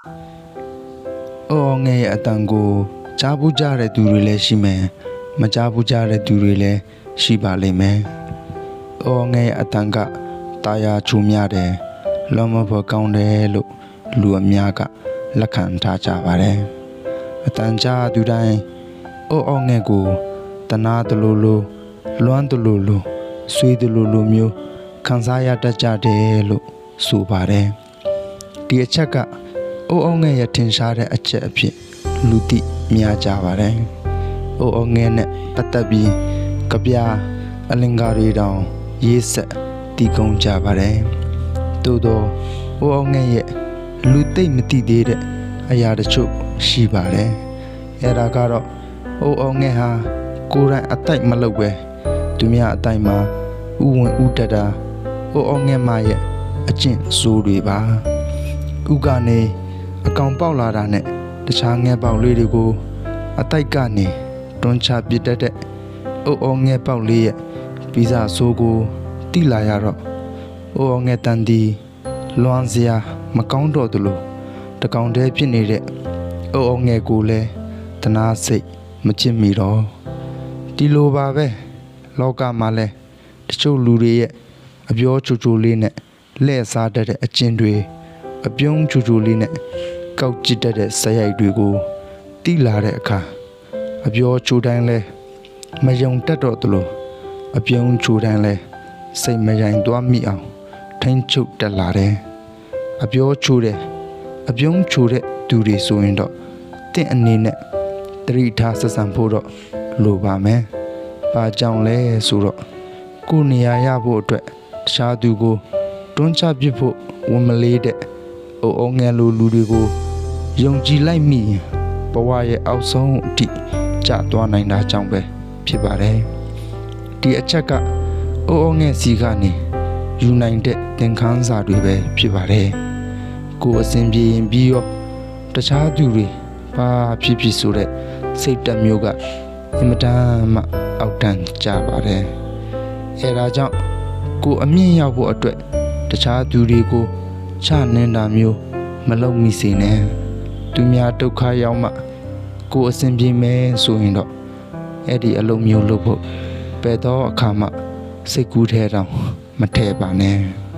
။အော်ငယ်ရဲ့အတန်ကိုကြားဘူးကြတဲ့သူတွေလည်းရှိမယ်။မကြားဘူးကြတဲ့သူတွေလည်းရှိပါလိမ့်မယ်။အော်ငယ်ရဲ့အတန်ကတာယာချူမြတယ်။လောမဖို့ကောင်းတယ်လို့လူအများကလက်ခံထားကြပါတယ်။အတန်ကြားသူတိုင်းအော်အော်ငယ်ကိုတနာတလူလူလွမ်းတလူလူဆွေးတလူလူမျိုးခံစားရတတ်ကြတယ်လို့ဆိုပါတယ်။ဒီအချက်က အိုးအောင်ငယ်ရထင်ရှားတဲ့အချက်အဖြစ်လူသိများကြပါတယ်။အိုးအောင်ငယ်နဲ့ပတ်သက်ပြီးကြပြအလင်္ကာတွေတောင်ရေးဆက်တီးကုန်းကြပါတယ်။သို့တော့အိုးအောင်ငယ်ရဲ့လူသိမ့်မသိသေးတဲ့အရာတချို့ရှိပါတယ်။အဲဒါကတော့အိုးအောင်ငယ်ဟာကိုယ်တိုင်အတိုက်မလုပ်ပဲသူများအတိုက်မှာဥဝင်ဥတတာအိုးအောင်ငယ်မရဲ့အကျင့်ဆိုးတွေပါဥကနေ အကောင်ပေါက်လာတာနဲ့တခြားငယ်ပေါက်လေးတွေကို အတိုက်ကနေတွန်းချပစ်တတ်တဲ့အိုးအောင်ငယ်ပေါက်လေးရဲ့ဗီဇဆိုးကိုတိလာရတော့အိုးအောင်ငယ်တန်ဒီလွန်စရာမကောင်းတော့သလိုတကောင်တည်းဖြစ်နေတဲ့အိုးအောင်ငယ်ကိုလည်းတနာစိတ်မချစ်မိတော့ဒီလိုပါပဲလောကမှာလဲတချို့လူတွေရဲ့အပြောချိုချိုလေးနဲ့လှည့်စားတတ်တဲ့အကျင့်တွေအပြုံးချိုချိုလေးနဲ့ ကောက်ကြည့်တတ်တဲ့ဇက်ရိုက်တွေကိုတိလာတဲ့အခါအပြောချိုတိုင်းလဲမယုံတတ်တော့သလိုအပြုံးချိုတိုင်းလဲစိတ်မယိုင်သွားမိအောင်ထိမ့်ချုပ်တက်လာတယ်အပြောချိုတယ်အပြုံးချိုတဲ့သူတွေဆိုရင်တော့တင့်အနေနဲ့တတိထားဆက်ဆံဖို့တော့လိုပါမယ်။ဘာကြောင့်လဲဆိုတော့ကိုယ်နေရာရဖို့အတွက်တခြားသူကိုတွန်းချပစ်ဖို့ဝန်မလေးတဲ့အိုအိုငယ်လိုလူတွေကို ယုံကြည်လိုက်မိရင်ဘဝရဲ့အောက်ဆုံးအထိကျသွားနိုင်တာကြောင့်ပဲဖြစ်ပါတယ်။ဒီအချက်ကအိုအိုငယ်စီကနေယူနိုင်တဲ့သင်ခန်းစာတွေပဲဖြစ်ပါတယ်။ကိုယ်အစဉ်ပြေရင်ပြီးရောတခြားသူတွေဘာဖြစ်ဖြစ်ဆိုတဲ့စိတ်တက်မျိုးကအင်မတန်မှအောက်တန်းကြပါတယ်။အဲဒါကြောင့်ကိုအမြင့်ရောက်ဖို့အတွက်တခြားသူတွေကိုချနေတာမျိုးမလုပ်မိစေနဲ့။ သူများဒုက္ခရောက်မှကိုအစဉ်ပြေမယ်ဆိုရင်တော့အဲ့ဒီအလုံးမျိုးလုပ်ဖို့ပဲတော့အခါမှစိတ်ကူးထဲတောင်မထဲပါနဲ့။